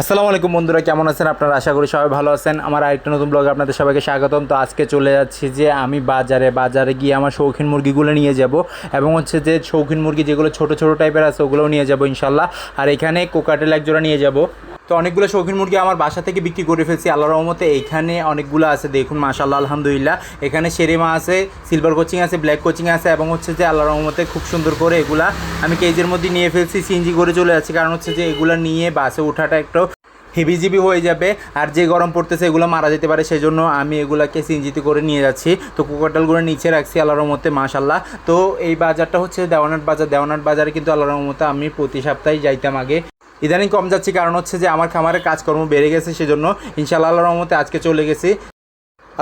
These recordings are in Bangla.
আসসালামু আলাইকুম বন্ধুরা, কেমন আছেন? আপনারা আশা করি সবাই ভালো আছেন। আমার আরেকটা নতুন ব্লগে আপনাদের সবাইকে স্বাগতম। তো আজকে চলে যাচ্ছি যে আমি বাজারে। বাজারে গিয়ে আমার শৌখিন মুরগিগুলো নিয়ে যাব এবং হচ্ছে যে শৌখিন মুরগি যেগুলো ছোট ছোট টাইপের আছে, ওগুলোও নিয়ে যাব ইনশাল্লাহ আর এখানে কোকাটেল একজোড়া নিয়ে যাব। তো অনেকগুলো শৌখিন মুরগি আমার বাসা থেকে বিক্রি করে ফেলছি আল্লাহ রহমতে। এখানে অনেকগুলো আছে, দেখুন মাশাল্লাহ আলহামদুলিল্লাহ। এখানে সেরেমা আছে সিলভার কোচিং আছে ব্ল্যাক কোচিং আছে, এবং হচ্ছে যে আল্লাহ রহমতে খুব সুন্দর করে এগুলা আমি কেজের মধ্যে নিয়ে ফেলছি সিএনজি করে চলে যাচ্ছি। কারণ হচ্ছে যে এগুলা নিয়ে বাসে ওঠাটা একটু হেভিজিবি হয়ে যাবে, আর যে গরম পড়তেছে এগুলো মারা যেতে পারে। সেজন্য আমি এগুলাকে সিনজিতে করে নিয়ে যাচ্ছি। তো কুকারটালগুলো নিচে রাখছি, আল্লাহর রহমতে মাশাল্লাহ তো এই বাজারটা হচ্ছে দেওয়ানাট বাজার। দেওয়ানাট বাজারে কিন্তু আল্লাহর রহমতে আমি প্রতি সপ্তাহে যাইতাম আগে। ইদানিং কম যাচ্ছি, কারণ হচ্ছে যে আমার খামারের কাজকর্ম বেড়ে গেছে, সেজন্য ইনশাআল্লাহ রহমতে আজকে চলে গেছি।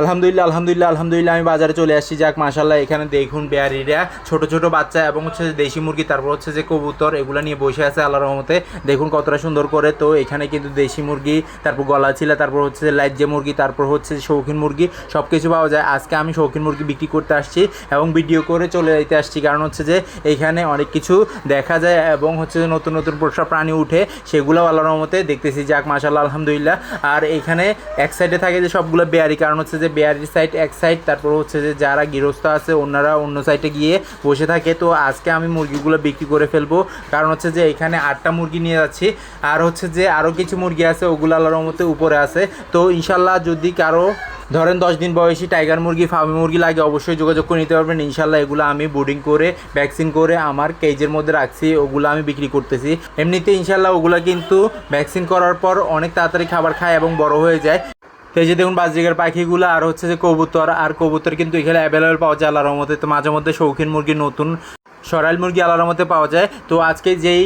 আলহামদুলিল্লাহ আলহামদুলিল্লাহ আলহামদুলিল্লাহ, আমি বাজারে চলে আসছি। যাক মাশাল্লাহ এখানে দেখুন বেয়ারিরা ছোট ছোট বাচ্চা এবং হচ্ছে যে দেশি মুরগি, তারপর হচ্ছে যে কবুতর, এগুলো নিয়ে বসে আছে আল্লাহর রহমতে। দেখুন কতটা সুন্দর করে। তো এখানে কিন্তু দেশি মুরগি, তারপর গলা ছিলা, তারপর হচ্ছে যে লাইজে মুরগি, তারপর হচ্ছে যে শৌখিন মুরগি সব কিছু পাওয়া যায়। আজকে আমি শৌখিন মুরগি বিক্রি করতে আসছি এবং ভিডিও করে চলে যেতে আসছি। কারণ হচ্ছে যে এইখানে অনেক কিছু দেখা যায় এবং হচ্ছে যে নতুন নতুন পোষা প্রাণী উঠে সেগুলো আল্লাহর রহমতে দেখতেছি। যাক মাশাল্লাহ আলহামদুলিল্লাহ। আর এখানে এক সাইডে থাকে যে সবগুলো বেয়ারি কারণ হচ্ছে যে বেয়ারির সাইড এক সাইড তারপর হচ্ছে যে যারা গৃহস্থ আছে, ওনারা অন্য সাইডে গিয়ে বসে থাকে। তো আজকে আমি মুরগিগুলো বিক্রি করে ফেলব। কারণ হচ্ছে যে এখানে আটটা মুরগি নিয়ে যাচ্ছি। আর হচ্ছে যে আরও কিছু মুরগি আছে, ওগুলো আল্লাহর রহমতে উপরে আছে। তো ইনশাল্লাহ যদি কারও, ধরেন দশ দিন বয়সী টাইগার মুরগি ফার্মি মুরগি লাগে, অবশ্যই যোগাযোগ করে নিতে পারবেন। ইনশাল্লাহ এগুলো আমি বোর্ডিং করে ভ্যাকসিন করে আমার কেজের মধ্যে রাখছি, ওগুলো আমি বিক্রি করতেছি। এমনিতে ইনশাল্লাহ ওগুলো কিন্তু ভ্যাকসিন করার পর অনেক তাড়াতাড়ি খাবার খায় এবং বড় হয়ে যায়। তো এই যে দেখুন বাজরিকার পাখিগুলো, আর হচ্ছে যে কবুতর, আর কবুতর কিন্তু এখানে অ্যাভেলেবেল পাওয়া যায় আল্লাহর মধ্যে তো মাঝে মধ্যে শৌখিন মুরগি নতুন সরাইল মুরগি আল্লাহর মধ্যে পাওয়া যায়। তো আজকে যেই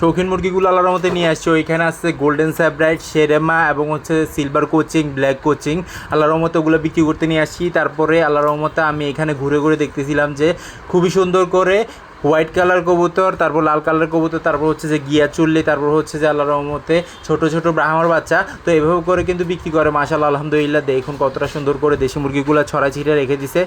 শৌখিন মুরগিগুলো আল্লাহর মধ্যে নিয়ে আসছে, ওইখানে আসছে গোল্ডেন স্যাব্রাইট শেরেমা এবং হচ্ছে সিলভার কোচিং ব্ল্যাক কোচিং আল্লাহর রহমতে ওগুলো বিক্রি করতে নিয়ে আসছি। তারপরে আল্লাহর রহমতে আমি এখানে ঘুরে ঘুরে দেখতেছিলাম যে খুবই সুন্দর করে হোয়াইট কালার কবুতর, তারপর লাল কালার কবুতর, তারপর হচ্ছে যে গিয়া চুল্লি, তারপর হচ্ছে যে আল্লাহর রহমতে ছোট ছোট ব্রাহ্মার বাচ্চা। তো এভাবে করে কিন্তু বিক্রি করে মাশাল্লাহ আলহামদুলিল্লাহ। দেখুন কতটা সুন্দর করে দেশি মুরগিগুলো ছড়া ছিটে রেখে দিছে।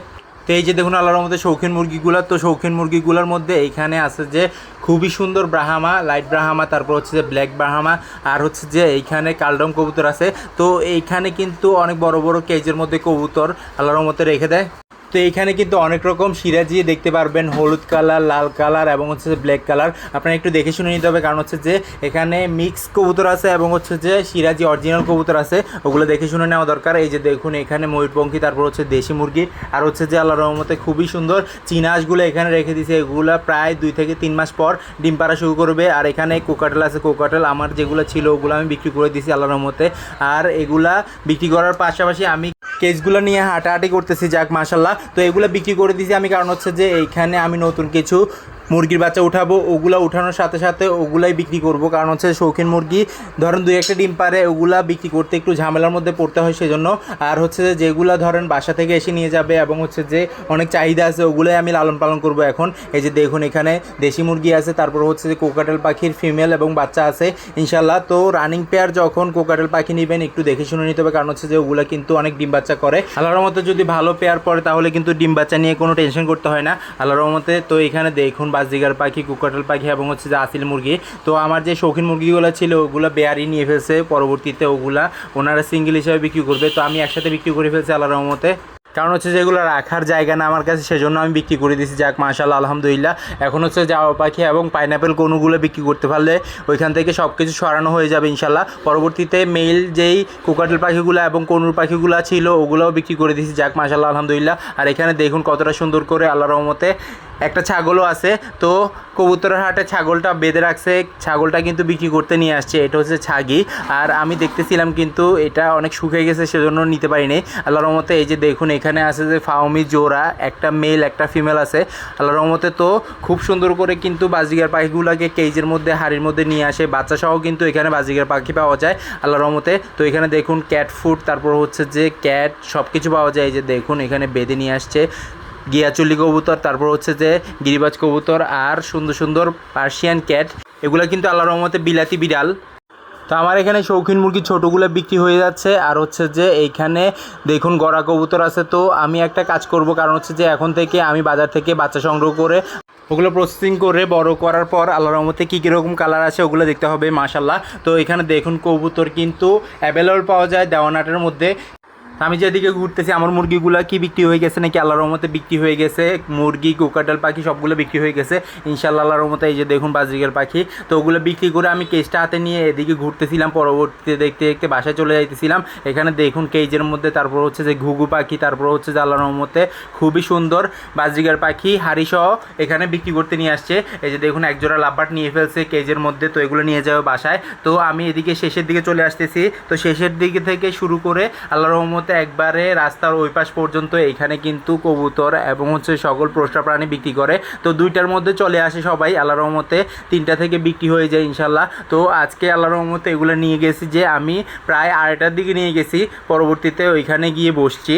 তো এই যে দেখুন আল্লাহর মধ্যে শৌখিন মুরগিগুলো, তো শৌখিন মুরগিগুলোর মধ্যে এইখানে আছে যে খুবই সুন্দর ব্রাহামা, লাইট ব্রাহামা, তারপর হচ্ছে যে ব্ল্যাক ব্রাহামা, আর হচ্ছে যে এইখানে কালডম কবুতর আছে। তো এইখানে কিন্তু অনেক বড় বড় কেজের মধ্যে কবুতর আল্লাহর মধ্যে রেখে দেয়। তো এইখানে কিন্তু অনেক রকম সিরাজি দেখতে পারবেন, হলুদ কালার, লাল কালার এবং হচ্ছে ব্ল্যাক কালার আপনারা একটু দেখে শুনে নিতে হবে, কারণ হচ্ছে যে এখানে মিক্স কবুতর আছে এবং হচ্ছে যে সিরাজি অরিজিনাল কবুতর আছে, ওগুলো দেখে শুনে নেওয়া দরকার। এই যে দেখুন, এখানে ময়ূরপঙ্খী, তারপর হচ্ছে দেশি মুরগি আর হচ্ছে যে আল্লাহ রহমতে খুবই সুন্দর চিনাসগুলো এখানে রেখে দিয়েছে। এগুলো প্রায় দুই থেকে তিন মাস পর ডিম পাড়া শুরু করবে। আর এখানে কোকাটেল আছে, কোকাটেল আমার যেগুলো ছিল, ওগুলো আমি বিক্রি করে দিয়েছি আল্লাহ রহমতে। আর এগুলা বিক্রি করার পাশাপাশি আমি কেসগুলো নিয়ে হাঁটাহাঁটি করতেছি, যাক মাসাল্লাহ তো এগুলো বিক্রি করে দিয়েছি আমি কারণ হচ্ছে যে, এইখানে আমি নতুন কিছু মুরগির বাচ্চা উঠাবো, ওগুলা উঠানোর সাথে সাথে ওগুলাই বিক্রি করব। কারণ হচ্ছে শৌখিন মুরগি, ধরেন দুই একটা ডিম পারে, ওগুলা বিক্রি করতে একটু ঝামেলার মধ্যে পড়তে হয় সেজন্য। আর হচ্ছে যে যেগুলা ধরেন বাসা থেকে এসে নিয়ে যাবে এবং হচ্ছে যে অনেক চাহিদা আছে, ওগুলোই আমি লালন পালন করব এখন। এই যে দেখুন এখানে দেশি মুরগি আছে, তারপর হচ্ছে যে কোকাটেল পাখির ফিমেল এবং বাচ্চা আছে ইনশাল্লাহ তো রানিং পেয়ার যখন কোকাটেল পাখি নেবেন, একটু দেখে শুনে নিতে হবে, কারণ হচ্ছে যে ওগুলা কিন্তু অনেক ডিম বাচ্চা করে। আল্লাহর রহমতে যদি ভালো পেয়ার পড়ে, তাহলে কিন্তু ডিম বাচ্চা নিয়ে কোনো টেনশন করতে হয় না। আল্লাহর রহমতে তো এখানে দেখুন বাজদিগার পাখি কুকাটেল পাখি এবং হচ্ছে যে আসিল মুরগি। তো আমার যে শৌখিন মুরগিগুলো ছিল, ওগুলো বেয়ারি নিয়ে ফেলছে। পরবর্তীতে ওগুলা ওনারা সিঙ্গেল হিসাবে বিক্রি করবে। তো আমি একসাথে বিক্রি করে ফেলছি আল্লাহর রহমতে। কারণ হচ্ছে যেগুলো রাখার জায়গা না আমার কাছে, সেজন্য আমি বিক্রি করে দিয়েছি। যাক মাশাল্লাহ আলহামদুলিল্লাহ। এখন হচ্ছে জাওয়া পাখি এবং পাইনাপেল কোনোগুলো বিক্রি করতে পারলে ওইখান থেকে সব কিছু সরানো হয়ে যাবে ইনশাল্লাহ পরবর্তীতে মেল যেই কোকাটেল পাখিগুলো এবং কনুর পাখিগুলো ছিল, ওগুলোও বিক্রি করে দিয়েছি। যাক মাশাল্লাহ আলহামদুলিল্লাহ। আর এখানে দেখুন কতটা সুন্দর করে আল্লাহ রহমতে একটা ছাগলও আছে। তো কবুতরের হাটে ছাগলটা বেঁধে রাখছে। ছাগলটা কিন্তু বিক্রি করতে নিয়ে আসছে। এটা হচ্ছে ছাগি। আর আমি দেখতেছিলাম কিন্তু এটা অনেক শুকিয়ে গেছে, সেজন্য নিতে পারিনি। আল্লাহ রহমতে এই যে দেখুন, এখানে আছে যে ফাউমি জোড়া, একটা মেল, একটা ফিমেল আছে। আল্লাহ রহমতে তো খুব সুন্দর করে কিন্তু বাজিগার পাখিগুলোকে কেজের মধ্যে, হাড়ির মধ্যে নিয়ে আসে। বাচ্চা সহ কিন্তু এখানে বাজিগার পাখি পাওয়া যায়। আল্লাহ রহমতে তো এখানে দেখুন ক্যাট ফুড তারপর হচ্ছে যে ক্যাট সব কিছু পাওয়া যায়। এই যে দেখুন, এখানে বেঁধে নিয়ে আসছে। গিয়াচুলি কবুতর, তারপর হচ্ছে যে গিরিবাজ কবুতর আর সুন্দর সুন্দর পার্সিয়ান ক্যাট। এগুলো কিন্তু আল্লাহ রহমতে বিলাতি বিড়াল। তো আমার এখানে শৌখিন মুরগি ছোটোগুলো বিক্রি হয়ে যাচ্ছে, আর হচ্ছে যে এইখানে দেখুন গড়া কবুতর আছে। তো আমি একটা কাজ করব, কারণ হচ্ছে যে এখন থেকে আমি বাজার থেকে বাচ্চা সংগ্রহ করে, ওগুলো প্রসেসিং করে বড় করার পর আল্লাহর রহমতে কী কীরকম কালার আছে ওগুলো দেখতে হবে মাশাল্লাহ তো এখানে দেখুন কবুতর কিন্তু অ্যাভেলেবল পাওয়া যায় দেওয়ানাটের মধ্যে। আমি যেদিকে ঘুরতেছি, আমার মুরগিগুলো কি বিক্রি হয়ে গেছে নাকি আল্লাহর রহমতে বিক্রি হয়ে গেছে? মুরগি কোকাটাল পাখি সবগুলো বিক্রি হয়ে গেছে। ইনশাল্লাহ আল্লাহর রহমতে এই যে দেখুন বাজরিকের পাখি। তো ওগুলো বিক্রি করে আমি কেসটা হাতে নিয়ে এদিকে ঘুরতেছিলাম, পরবর্তীতে দেখতে দেখতে বাসায় চলে যাইতেছিলাম। এখানে দেখুন কেজের মধ্যে, তারপর হচ্ছে যে ঘুঘু পাখি, তারপর হচ্ছে যে আল্লাহর রহমতে খুবই সুন্দর বাজরিকার পাখি, হাড়িসহ এখানে বিক্রি করতে নিয়ে আসছে। এই যে দেখুন একজোড়া লাভবাট নিয়ে ফেলছে কেজের মধ্যে, তো এগুলো নিয়ে যাবে বাসায়। তো আমি এদিকে শেষের দিকে চলে আসতেছি। তো শেষের দিকে থেকে শুরু করে আল্লাহর রহমতে একবারে রাস্তার ওই পাশ পর্যন্ত এইখানে কিন্তু কবুতর এবং হচ্ছে সকল প্রস্রা প্রাণী বিক্রি করে। তো দুইটার মধ্যে চলে আসে সবাই। আল্লাহ রহমতে তিনটা থেকে বিক্রি হয়ে যায় ইনশাল্লাহ তো আজকে আল্লাহ রহমতে এগুলো নিয়ে গেছি যে আমি প্রায় আড়াইটার দিকে নিয়ে গেছি। পরবর্তীতে ওইখানে গিয়ে বসছি।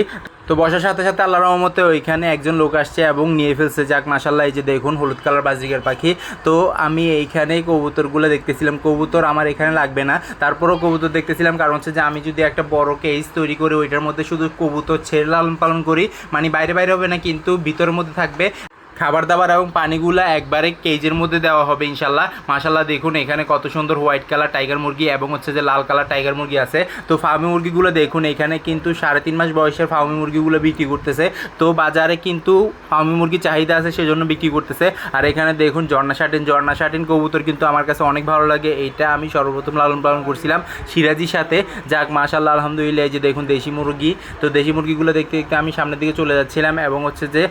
তো বসার সাথে সাথে আল্লাহ রহমতে ওইখানে একজন লোক আসছে এবং নিয়ে ফেলছে। যাক মাসাল্লাহ এই যে দেখুন, হলুদ কালার বাজিকের পাখি। তো আমি এইখানেই কবুতরগুলো দেখতেছিলাম। কবুতর আমার এখানে লাগবে না। তারপরও কবুতর দেখতেছিলাম। কারণ হচ্ছে যে আমি যদি একটা বড় কেস তৈরি করি ওইটার মধ্যে শুধু কবুতর ছেড়ে লালন পালন করি মানে বাইরে বাইরে হবে না, কিন্তু ভিতরের মধ্যে থাকবে। খাবার দাবার এবং পানিগুলো একবারে কেজের মধ্যে দেওয়া হবে ইনশাল্লাহ মাশাল্লাহ দেখুন, এখানে কত সুন্দর হোয়াইট কালার টাইগার মুরগি এবং হচ্ছে যে লাল কালার টাইগার মুরগি আছে। তো ফার্মি মুরগিগুলো দেখুন, এখানে কিন্তু সাড়ে তিন মাস বয়সের ফার্মি মুরগিগুলো বিক্রি করতেছে। তো বাজারে কিন্তু ফার্মি মুরগি চাহিদা আছে, সেজন্য বিক্রি করতেছে। আর এখানে দেখুন জর্না শাটিন জর্না শাটিন কবুতর কিন্তু আমার কাছে অনেক ভালো লাগে। এইটা আমি সর্বপ্রথম লালন পালন করছিলাম সিরাজির সাথে। যাক মাশাল্লাহ আলহামদুলিল্লাহ, এই যে দেখুন দেশি মুরগি। তো দেশি মুরগিগুলো দেখতে দেখতে আমি সামনের দিকে চলে যাচ্ছিলাম এবং হচ্ছে যে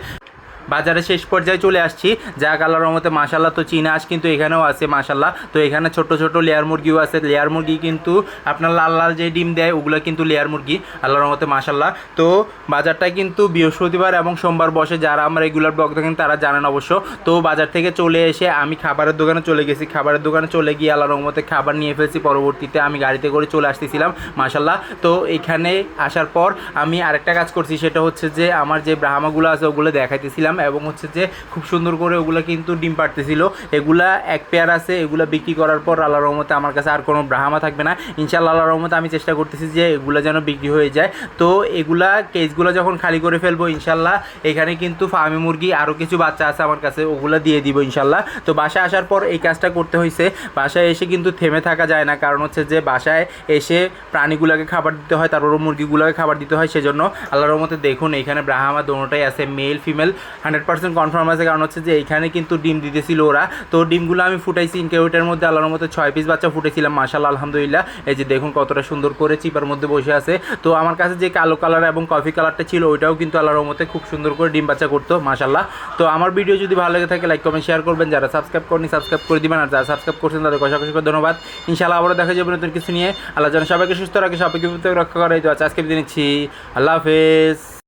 বাজারে শেষ পর্যায়ে চলে আসছি। যাক, আল্লাহর রহমতে মাশাল্লাহ তো চীনা আঁশ কিন্তু এখানেও আছে মাশাল্লাহ তো এখানে ছোট ছোট লেয়ার মুরগিও আছে। লেয়ার মুরগি কিন্তু আপনার লাল লাল যে ডিম দেয়, ওগুলো কিন্তু লেয়ার মুরগি। আল্লাহর রহমতে মাশাল্লাহ তো বাজারটা কিন্তু বৃহস্পতিবার এবং সোমবার বসে। যারা আমার রেগুলার ব্লগ দেখেন, তারা জানেন অবশ্য। তো বাজার থেকে চলে এসে আমি খাবারের দোকানে চলে গেছি। খাবারের দোকানে চলে গিয়ে আল্লাহর রহমতে খাবার নিয়ে ফেলছি। পরবর্তীতে আমি গাড়িতে করে চলে আসতেছিলাম মাশাল্লাহ তো এখানে আসার পর আমি আরেকটা কাজ করছি। সেটা হচ্ছে যে, আমার যে ব্রাহ্মাগুলো আছে, ওগুলো দেখাইতেছিলাম। এবং হচ্ছে যে খুব সুন্দর করে ওগুলো কিন্তু ডিম পাড়তেছিল। এগুলা এক পেয়ার আছে, এগুলা বিক্রি করার পর আল্লাহ রহমতে আমার কাছে আর কোনো ব্রাহ্মা থাকবে না। ইনশাল্লাহ আল্লাহ রহমতে আমি চেষ্টা করতেছি যে এগুলো যেন বিক্রি হয়ে যায়। তো এগুলা কেসগুলো যখন খালি করে ফেলব ইনশাল্লাহ এখানে কিন্তু ফার্মি মুরগি আরও কিছু বাচ্চা আছে আমার কাছে, ওগুলো দিয়ে দিব ইনশাল্লাহ তো বাসায় আসার পর এই কাজটা করতে হয়েছে বাসায় এসে কিন্তু থেমে থাকা যায় না, কারণ হচ্ছে যে বাসায় এসে প্রাণীগুলোকে খাবার দিতে হয় তারপর মুরগিগুলোকে খাবার দিতে হয়, সেজন্য আল্লাহর রহমতে দেখুন, এখানে ব্রাহ্মা, দোনোটাই আছে, male, female. Hundred percent confirm আছে। কারণ হচ্ছে যে এইখানে কিন্তু ডিম দিতেছিল ওরা। তো ডিমগুলো আমি ফুটাইছি ইনকিউবেটারের মধ্যে আল্লাহর মধ্যে ছয় পিস বাচ্চা ফুটেছিলাম মাশাল্লাহ আলহামদুলিল্লাহ। এই যে দেখুন কতটা সুন্দর করে চিপার মধ্যে বসে আছে। তো আমার কাছে যে কালো কালার এবং কফি কালারটা ছিল, ওইটাও কিন্তু আল্লাহর মধ্যে খুব সুন্দর করে ডিম বাচ্চা করতো মাশাল্লাহ তো আমার ভিডিও যদি ভালো লেগে থাকে লাইক কমেন্ট শেয়ার করবেন। যারা সাবস্ক্রাইব করেনি সাবস্ক্রাইব করে দিবেন। আর যারা সাবস্ক্রাইব করছেন, তাদের কষা করে ধন্যবাদ। ইনশাআল্লাহ আবারও দেখা যাবে নতুন কিছু নিয়ে। আল্লাহ যেন সবাইকে সুস্থ রাখে, সবাইকে রক্ষা করে। তো আজকে বিদায় নিচ্ছি। আল্লাহ হাফেজ।